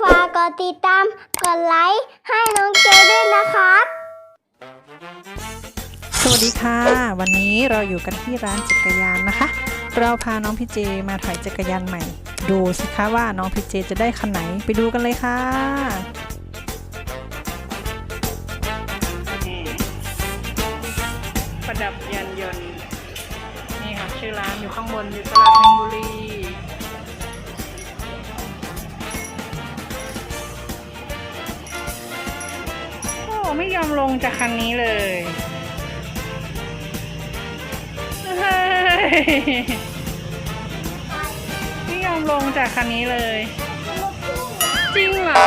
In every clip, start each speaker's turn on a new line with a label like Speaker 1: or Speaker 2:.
Speaker 1: ฝากกดติดตาม กดไลค์ ให้น้องเจด้วยนะครับ
Speaker 2: สวัสดีค่ะ วันนี้เราอยู่กันที่ร้านจักรยานนะคะ เราพาน้องพี่เจมาถอยจักรยานใหม่ ดูสิคะว่าน้องพี่เจจะได้คันไหนไปดูกันเลยค่ะประดับยานยนต์ นี่ค่ะ ชื่อร้านอยู่ข้างบนอยู่ตลาดมินบุรี โอ้ไม่ยอมลงจากคันนี้เลยเฮ้ยไม่ยอมลงจากคันนี้เลย จริงเหรอ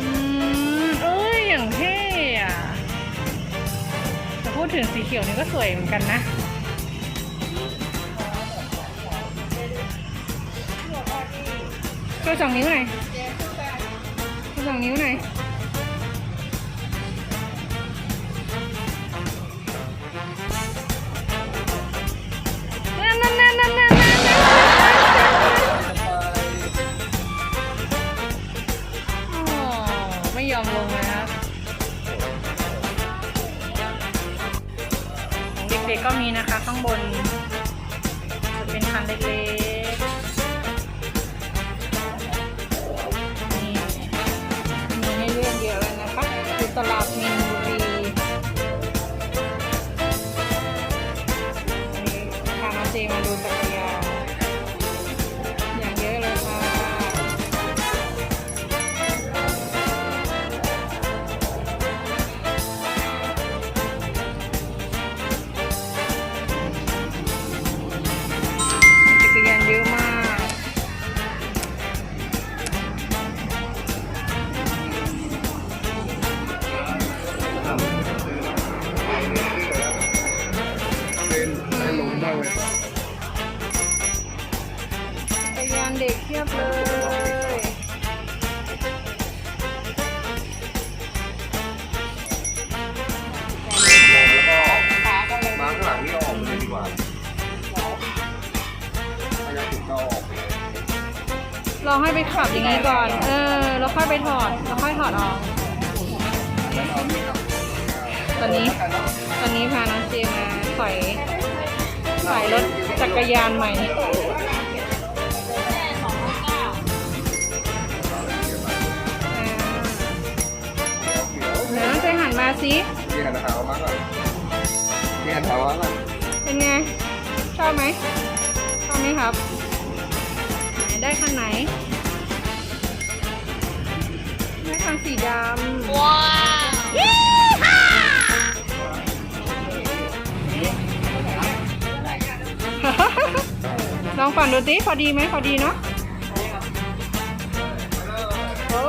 Speaker 2: อืมเอ้ยอย่างเท่อะแต่พูดถึงสีเขียวนี่ก็สวยเหมือนกันนะช่วยสองนิ้วหน่อยช่วยสองนิ้วหน่อย ยอมลงเลยครับ เด็กๆก็มีนะคะข้างบน จะเป็นคันเล็กๆนี่มีให้เลือกเยอะเลยนะคะอยู่ตลาดมินบุรีนนี้พาน้องเจมาดูจักรยาน จักรยานเด็กเทียบเลย
Speaker 3: แล้วก็มาข้างหลังนี่เอาออกไปเลยดีกว่าถ้าอยากติดก็เอาออกไปเลย
Speaker 2: ลองให้ไปขับอย่างนี้ก่อน เออ แล้วค่อยไปถอด แล้วค่อยถอดออก
Speaker 3: แล้วเอานี่ครับ
Speaker 2: ตอนนี้ ตอนนี้พาน้องเจมาถอย ถอยรถจักรยานใหม่
Speaker 3: เดี๋ยว
Speaker 2: อ่าน้องเจหันมาสิ
Speaker 3: พี่หันเท้ามาก่อนพี่หันเท้ามาก่อน
Speaker 2: เป็นไง ชอบไหมชอบไหมครับ ไหนได้คันไหนได้คันสีดำว้า องปั่นดูสิพอดีไหมพอดีเนาะโอ้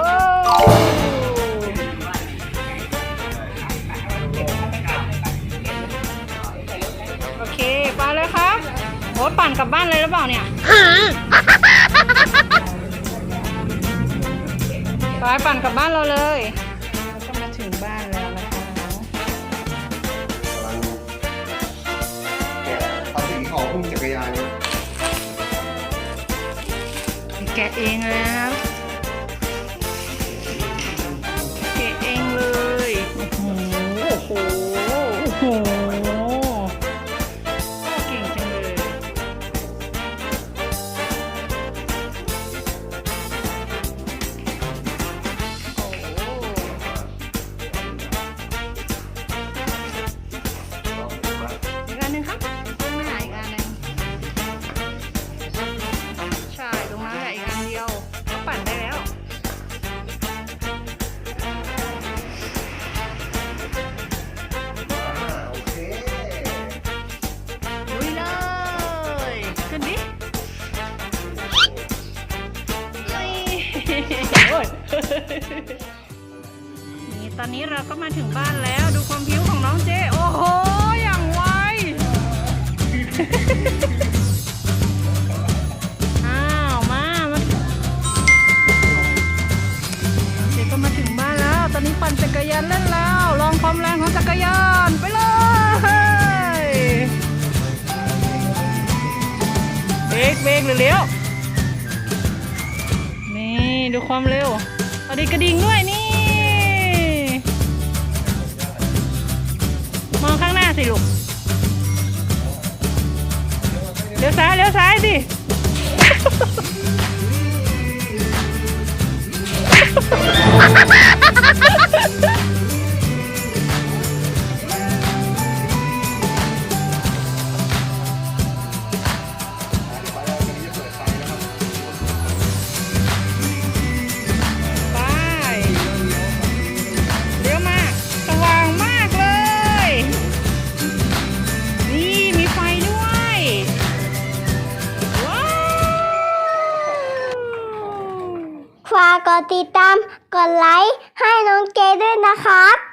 Speaker 2: โอเคไปเลยครับโอ้ปั่นกลับบ้านเลยหรือเปล่าเนี่ยไปปั่นกลับบ้านเราเลย กะ
Speaker 3: เอ
Speaker 2: งเลยนะครับแกะเองเลย โอ้โห โอ้โห นี่ตอนนี้
Speaker 3: เรา
Speaker 2: ก็มาถึงบ้านแล้วดูความผิวของน้องเจ โอ้โห อย่างไวอ้าวมามาเจก็มาถึงบ้านแล้ว ตอนนี้ปั่นจักรยานเล่นแล้ว ลองความแรงของจักรยานไปเลยเบรกเบรกเร็วๆนี่ดูความเร็ว สวัสดีกระดิ่งด้วยนี่ มองข้างหน้าสิลูก เลี้ยวซ้ายเลี้ยวซ้ายสิไปา
Speaker 1: กกดติดตาม กดไลค์ให้น้องเจด้วยนะครับ